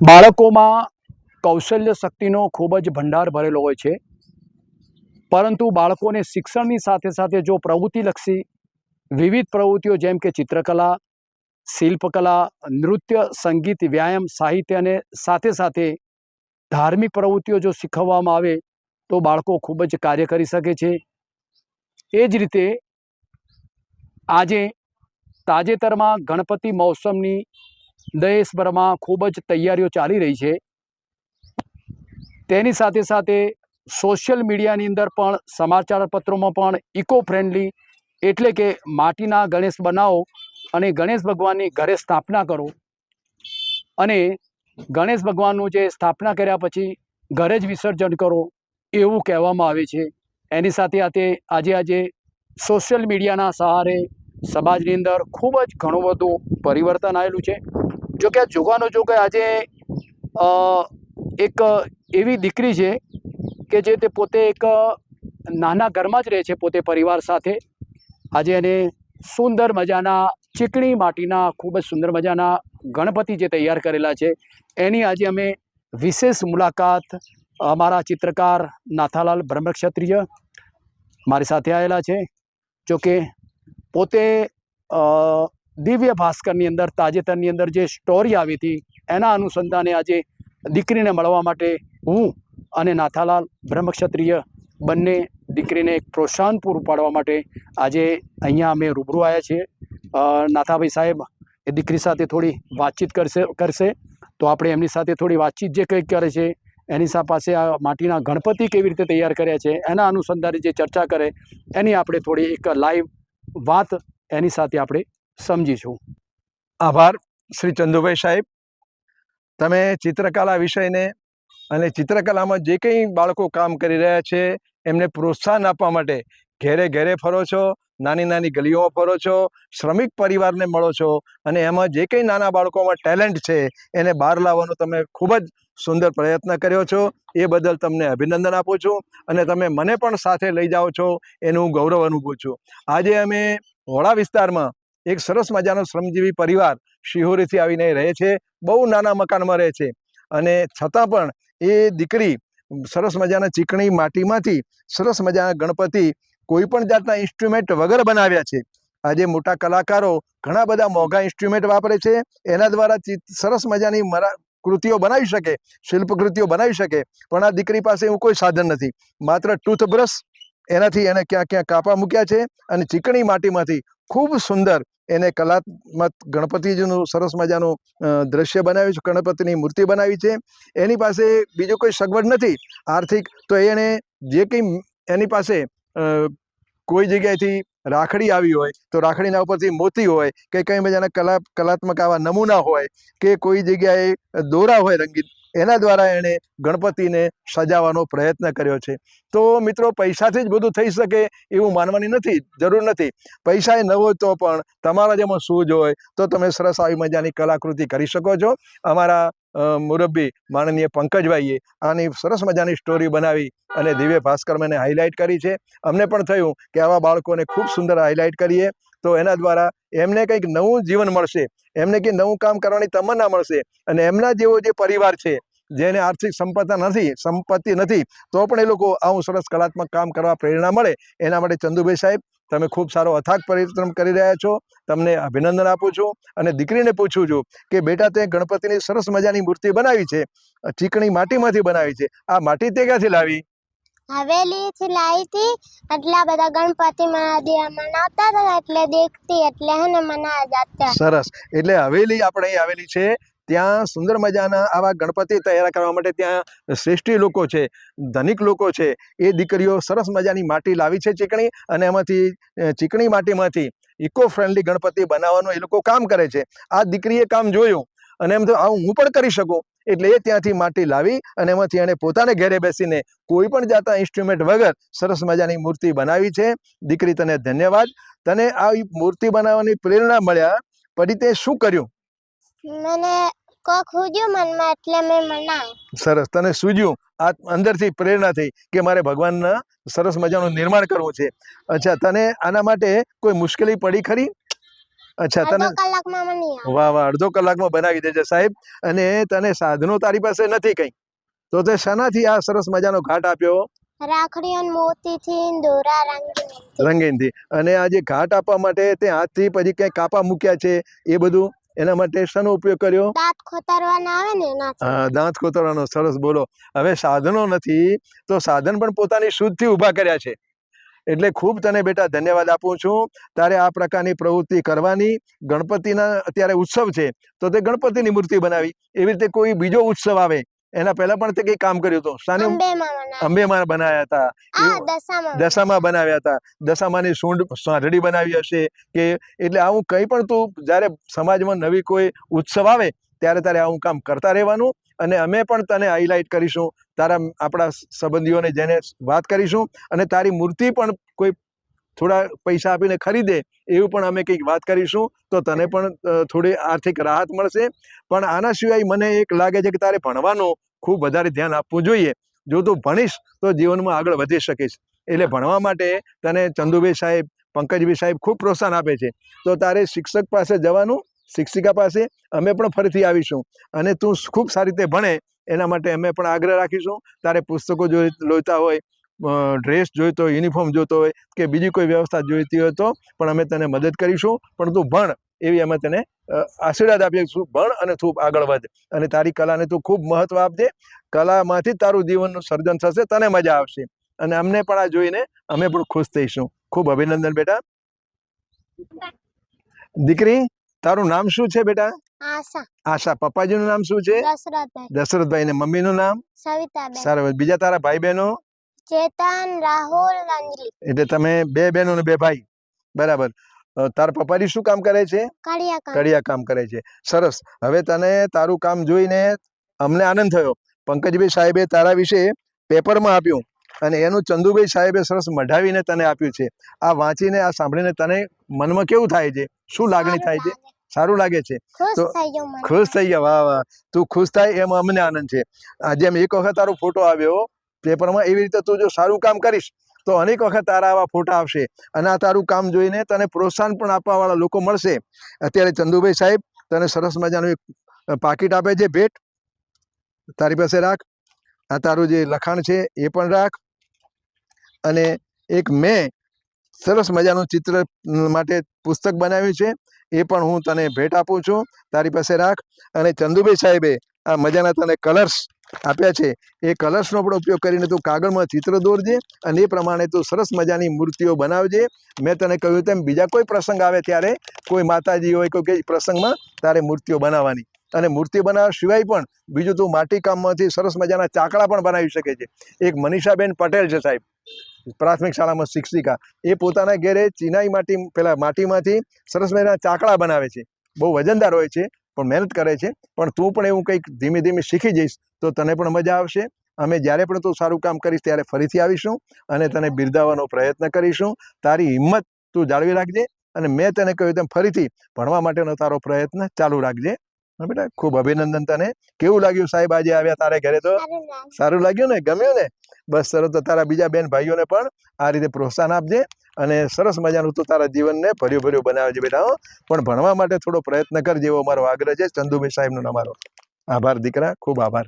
બાળકોમાં કૌશલ્ય શક્તિનો ખૂબ જ ભંડાર ભરેલો હોય છે. પરંતુ બાળકોને શિક્ષણની સાથે સાથે જો પ્રવૃત્તિલક્ષી વિવિધ પ્રવૃત્તિઓ જેમ કે ચિત્રકલા, શિલ્પકલા, નૃત્ય, સંગીત, વ્યાયામ, સાહિત્ય અને સાથે સાથે ધાર્મિક પ્રવૃત્તિઓ જો શીખવવામાં આવે તો બાળકો ખૂબ જ કાર્ય કરી શકે છે. એ જ રીતે આજે તાજેતરમાં ગણપતિ મહોત્સવની દેશભરમાં ખૂબ જ તૈયારીઓ ચાલી રહી છે. તેની સાથે સાથે સોશિયલ મીડિયાની અંદર પણ સમાચાર પત્રોમાં પણ ઇકો ફ્રેન્ડલી એટલે કે માટીના ગણેશ બનાવો અને ગણેશ ભગવાનની ઘરે સ્થાપના કરો. અને ગણેશ ભગવાનનું જે સ્થાપના કર્યા પછી ઘરે જ વિસર્જન કરો એવું કહેવામાં આવે છે. એની સાથે સાથે આજે આજે સોશિયલ મીડિયાના સહારે સમાજની અંદર ખૂબ જ ઘણું બધું પરિવર્તન આવેલું છે. જો કે આ જોવાનું જો કે આજે એક એવી દીકરી છે કે જે તે પોતે એક નાના ઘરમાં જ રહે છે પોતે પરિવાર સાથે. આજે એને સુંદર મજાના ચીકણી માટીના, ખૂબ જ સુંદર મજાના ગણપતિ જે તૈયાર કરેલા છે, એની આજે અમે વિશેષ મુલાકાત અમારા ચિત્રકાર નાથાલાલ બ્રહ્મક્ષત્રિય મારી સાથે આવેલા છે. જોકે પોતે દિવ્ય ભાસ્કરની અંદર, તાજેતરની અંદર જે સ્ટોરી આવી હતી, એના અનુસંધાને આજે દીકરીને મળવા માટે હું અને નાથાલાલ બ્રહ્મક્ષત્રિય બંને દીકરીને એક પ્રોત્સાહન પૂરું પાડવા માટે આજે અહીંયા અમે રૂબરૂ આવ્યા છીએ. નાથાભાઈ સાહેબ એ દીકરી સાથે થોડી વાતચીત કરશે કરશે. તો આપણે એમની સાથે થોડી વાતચીત જે કંઈક કરે છે, એની પાસે આ માટીના ગણપતિ કેવી રીતે તૈયાર કર્યા છે, એના અનુસંધાને જે ચર્ચા કરે, એની આપણે થોડી એક લાઈવ વાત એની સાથે આપણે સમજીશું આભાર, શ્રી ચંદુભાઈ સાહેબ. તમે ચિત્રકલા વિષયને અને ચિત્રકલામાં જે કંઈ બાળકો કામ કરી રહ્યા છે, એમને પ્રોત્સાહન આપવા માટે ઘેરે ઘેરે ફરો છો, નાની નાની ગલીઓમાં ફરો છો, શ્રમિક પરિવારને મળો છો અને એમાં જે કંઈ નાના બાળકોમાં ટેલેન્ટ છે, એને બહાર લાવવાનો તમે ખૂબ જ સુંદર પ્રયત્ન કર્યો છો. એ બદલ તમને અભિનંદન આપું છું અને તમે મને પણ સાથે લઈ જાઓ છો, એનું ગૌરવ અનુભવું છું. આજે અમે હોળા વિસ્તારમાં એક સરસ મજાનો શ્રમજીવી પરિવાર શિહોરીથી આવીને રહે છે, બહુ નાના મકાનમાં રહે છે. અને છતાં પણ એ દીકરી સરસ મજાના ચીકણી માટીમાંથી, સરસ મજાના ગણપતિ કોઈ પણ જાતના ઇન્સ્ટ્રુમેન્ટ વગર બનાવ્યા છે. આજે મોટા કલાકારો ઘણા બધા મોંઘા ઇન્સ્ટ્રુમેન્ટ વાપરે છે. એના દ્વારા સરસ મજાની મરા, કૃતિઓ બનાવી શકે, શિલ્પકૃતિઓ બનાવી શકે, પણ આ દીકરી પાસે એવું કોઈ સાધન નથી. માત્ર ટૂથબ્રશ એનાથી એને ક્યાં ક્યાં કાપા મૂક્યા છે અને ચીકણી માટીમાંથી ખૂબ સુંદર એને કલાત્મક ગણપતિજીનું સરસ મજાનું દ્રશ્ય બનાવ્યું છે, ગણપતિની મૂર્તિ બનાવી છે. એની પાસે બીજું કોઈ સગવડ નથી. આર્થિક તો એણે જે કંઈ એની પાસે કોઈ જગ્યાએથી રાખડી આવી હોય, તો રાખડીના ઉપરથી મોતી હોય કે કંઈ મજાના કલા, કલાત્મક આવા નમૂના હોય કે કોઈ જગ્યાએ દોરા હોય રંગીન એના દ્વારા એણે ગણપતિને સજાવવાનો પ્રયત્ન કર્યો છે. તો મિત્રો, પૈસાથી જ બધું થઈ શકે એવું માનવાની નથી, જરૂર નથી. પૈસા એ ન હોય તો પણ તમારા જેમાં સૂઝ હોય તો તમે સરસ આવી મજાની કલાકૃતિ કરી શકો છો. અમારા મુરબ્બી માનનીય પંકજભાઈએ આની સરસ મજાની સ્ટોરી બનાવી અને દિવ્ય ભાસ્કર મને હાઇલાઇટ કરી છે. અમને પણ થયું કે આવા બાળકોને ખૂબ સુંદર હાઇલાઇટ કરીએ. તો એના દ્વારા એમને કંઈક નવું જીવન મળશે. એમને કંઈક નવું કામ કરવાની તમન્ના મળશે. અને એમના જેવો જે પરિવાર છે, જેને આર્થિક સંપત્તિ નથી સંપત્તિ નથી, તો પણ એ લોકો આવું સરસ કલાત્મક કામ કરવા પ્રેરણા મળે. એના માટે ચંદુભાઈ સાહેબ, તમે ખૂબ સારો અથાગ પરિશ્રમ કરી રહ્યા છો. તમને અભિનંદન આપું છું. અને દીકરીને પૂછું છું કે, બેટા, તે ગણપતિની સરસ મજાની મૂર્તિ બનાવી છે. ચીકણી માટીમાંથી બનાવી છે. આ માટી તે ક્યાંથી લાવી? હવેલી થી લાવી હતી એટલા બધા ગણપતિ મનાવતા હતા એટલે દેખતી, એટલે હે ને મનાયા જાતા સરસ. એટલે હવેલી આપણે અહીં આવેલી છે. ત્યાં સુંદર મજાના આવા ગણપતિ તૈયાર કરવા માટે ત્યાં શ્રેષ્ઠી લોકો છે, ધનિક લોકો છે. એ દીકરીઓ સરસ મજાની માટી લાવી છે ચીકણી અને એમાંથી ચીકણી માટીમાંથી ઇકો ફ્રેન્ડલી ગણપતિ બનાવવાનું એ લોકો કામ કરે છે. આ દીકરીએ કામ જોયું અને એમ તો આવું હું પણ કરી શકું? એટલે એ ત્યાંથી માટી લાવી અને એમાંથી એણે પોતાને ઘરે બેસીને કોઈ પણ જાતના ઇન્સ્ટ્રુમેન્ટ વગર સરસ મજાની મૂર્તિ બનાવી છે. દીકરી તને ધન્યવાદ. તને આ મૂર્તિ બનાવવાની પ્રેરણા મળ્યા. પછી તે શું કર્યું? મને કોક હુજ્યું મનમાં એટલે મેં મનાવ સરસ. તને સૂજ્યું. આ અંદરથી પ્રેરણા થઈ કે મારે ભગવાનના સરસ મજાનું નિર્માણ કરવું છે. અચ્છા તને આના માટે કોઈ મુશ્કેલી પડી ખરી? અચ્છા તને વાહ વાહ અડધો કલાકમાં બનાવી દેજે સાહેબ. અને તને સાધનો તારી પાસે નથી કઈ. તો તે શાનાથી આ સરસ મજાનો ઘાટ આપ્યો? દોરા રંગીનથી અને આ જે ઘાટ આપવા માટે તે હાથથી પછી ક્યાંય કાપા મૂક્યા છે એ બધું? એના માટે શાનો ઉપયોગ કર્યો? દાંત ખોતરવાના આવે ને હા દાંત કોતરવાનો સરસ બોલો. હવે સાધનો નથી તો સાધન પણ પોતાની શુદ્ધથી ઊભા કર્યા છે. એટલે ખૂબ તને બેટા ધન્યવાદ આપું છું. તારે આ પ્રકારની પ્રવૃત્તિ કરવાની. ગણપતિના અત્યારે ઉત્સવ છે તો તે ગણપતિની મૂર્તિ બનાવી. એવી રીતે કોઈ બીજો ઉત્સવ આવે એના પહેલા પણ તે કંઈ કામ કર્યું હતું. અંબેમાં બનાવ્યા હતા. દશામાં. બનાવ્યા હતા. દશામાની સૂંઢ સાંઢળી બનાવી હશે કે એટલે આવું કંઈ પણ તું જ્યારે સમાજમાં નવી કોઈ ઉત્સવ આવે ત્યારે તારે આવું કામ કરતા રહેવાનું. અને અમે પણ તને હાઇલાઇટ કરીશું, તારા આપણા સંબંધીઓને જેને વાત કરીશું અને તારી મૂર્તિ પણ કોઈ થોડા પૈસા આપીને ખરીદે એવું પણ અમે કંઈક વાત કરીશું, તો તને પણ થોડી આર્થિક રાહત મળશે. પણ આના સિવાય મને એક લાગે છે કે તારે ભણવાનું ખૂબ વધારે ધ્યાન આપવું જોઈએ. જો તું ભણીશ, તો જીવનમાં આગળ વધી શકીશ. એટલે ભણવા માટે તને ચંદુભાઈ સાહેબ, પંકજભાઈ સાહેબ ખૂબ પ્રોત્સાહન આપે છે. તો તારે શિક્ષક પાસે જવાનું શિક્ષિકા પાસે અમે પણ ફરીથી આવીશું. અને તું ખૂબ સારી રીતે ભણે, એના માટે અમે પણ આગ્રહ રાખીશું. તારે પુસ્તકો જોઈ જોઈતા હોય ડ્રેસ જોઈતો હોય યુનિફોર્મ જોતો હોય, કે બીજી કોઈ વ્યવસ્થા જોઈતી હોય તો પણ અમે તને મદદ કરીશું. પણ તું ભણ, એવી અમે તને આશીર્વાદ આપીએ છું ભણ અને ખૂબ આગળ વધ. અને તારી કલાને તું ખૂબ મહત્વ આપજે. કલામાંથી તારું જીવનનું સર્જન થશે, તને મજા આવશે. અને અમને પણ આ જોઈને અમે પણ ખુશ થઈશું. ખૂબ અભિનંદન બેટા. દીકરી તારું નામ શું છે બેટા? આશા. આશા. પપ્પાજીનું નામ શું છે? દશરથભાઈ. દશરથભાઈ ને મમ્મીનું નામ? સવિતાબેન. સારા બીજા તારા ભાઈ બહેનો? ચેતન રાહુલ અંજલિ. એટલે તમે બે બહેનો ને બે ભાઈ. બરાબર. તારા પપ્પાજી શું કામ કરે છે? કડિયા કામ કરે છે. સરસ. હવે તને તારું કામ જોઈને અમને આનંદ થયો. પંકજભાઈ સાહેબે તારા વિશે પેપરમાં આપ્યું અને એનું ચંદુભાઈ સાહેબે સરસ મઢાવીને તને આપ્યું છે. આ વાંચીને આ સાંભળીને તને મનમાં કેવું થાય છે? શું લાગણી થાય છે? સારું લાગે છે. તો ખુશ થઈ ગયા વાહ વાહ. તું ખુશ થાય એમ અમને આનંદ છે. આ જેમ એક વખત તારો ફોટો આવ્યો પેપરમાં એવી રીતે તું જો સારું કામ કરીશ તો અનેક વખત તારા આવા ફોટા આવશે. અને આ તારું કામ જોઈને તને પ્રોત્સાહન પણ આપવા વાળા લોકો મળશે. અત્યારે ચંદુભાઈ સાહેબ તને સરસ મજાનું એક પાકીટ આપે છે ભેટ. તારી પાસે રાખ. આ તારું જે લખાણ છે એ પણ રાખ. અને એક મેં સરસ મજાનું ચિત્ર માટે પુસ્તક બનાવ્યું છે. એ પણ હું તને ભેટ આપું છું. તારી પાસે રાખ. અને ચંદુભાઈ સાહેબે આ મજાના તને કલર્સ આપ્યા છે. એ કલર્સનો પણ ઉપયોગ કરીને તું કાગળમાં ચિત્ર દોરજે અને એ પ્રમાણે તું સરસ મજાની મૂર્તિઓ બનાવજે. મેં તને કહ્યું તેમ બીજા કોઈ પ્રસંગ આવે ત્યારે કોઈ માતાજી હોય કોઈ કઈ પ્રસંગમાં તારે મૂર્તિઓ બનાવવાની. અને મૂર્તિ બનાવવા સિવાય પણ બીજું તું માટી કામમાંથી સરસ મજાના ચાકડા પણ બનાવી શકે છે. એક મનીષાબેન પટેલ છે સાહેબ. પ્રાથમિક શાળામાં શિક્ષિકા. એ પોતાના ઘેરે ચિનાઈ માટી, પેલા માટીમાંથી સરસ મજાના ચાકડા બનાવે છે. બહુ વજનદાર હોય છે, પણ મહેનત કરે છે. પણ તું પણ એવું કંઈક ધીમે ધીમે શીખી જઈશ, તો તને પણ મજા આવશે. અમે જ્યારે પણ તું સારું કામ કરીશ, ત્યારે ફરીથી આવીશું અને તને બિરદાવવાનો પ્રયત્ન કરીશું. તારી હિંમત તું જાળવી રાખજે અને મેં તને કહ્યું તેમ ફરીથી ભણવા માટેનો તારો પ્રયત્ન ચાલુ રાખજે. બેટા ખૂબ અભિનંદન તને. કેવું લાગ્યું સાહેબ આજે આવ્યા તારે ઘરે તો? સારું લાગ્યું. ને? ગમ્યું ને? બસ સરસ તો તારા બીજા બેન ભાઈઓને પણ આ રીતે પ્રોત્સાહન આપજે અને સરસ મજાનું તું તારા જીવનને ભર્યું ભર્યું બનાવજે બેટા હો. પણ ભણવા માટે થોડો પ્રયત્ન કરજે એવો મારો આગ્રહ છે. ચંદુભાઈ સાહેબનો અમારો આભાર દીકરા ખૂબ આભાર.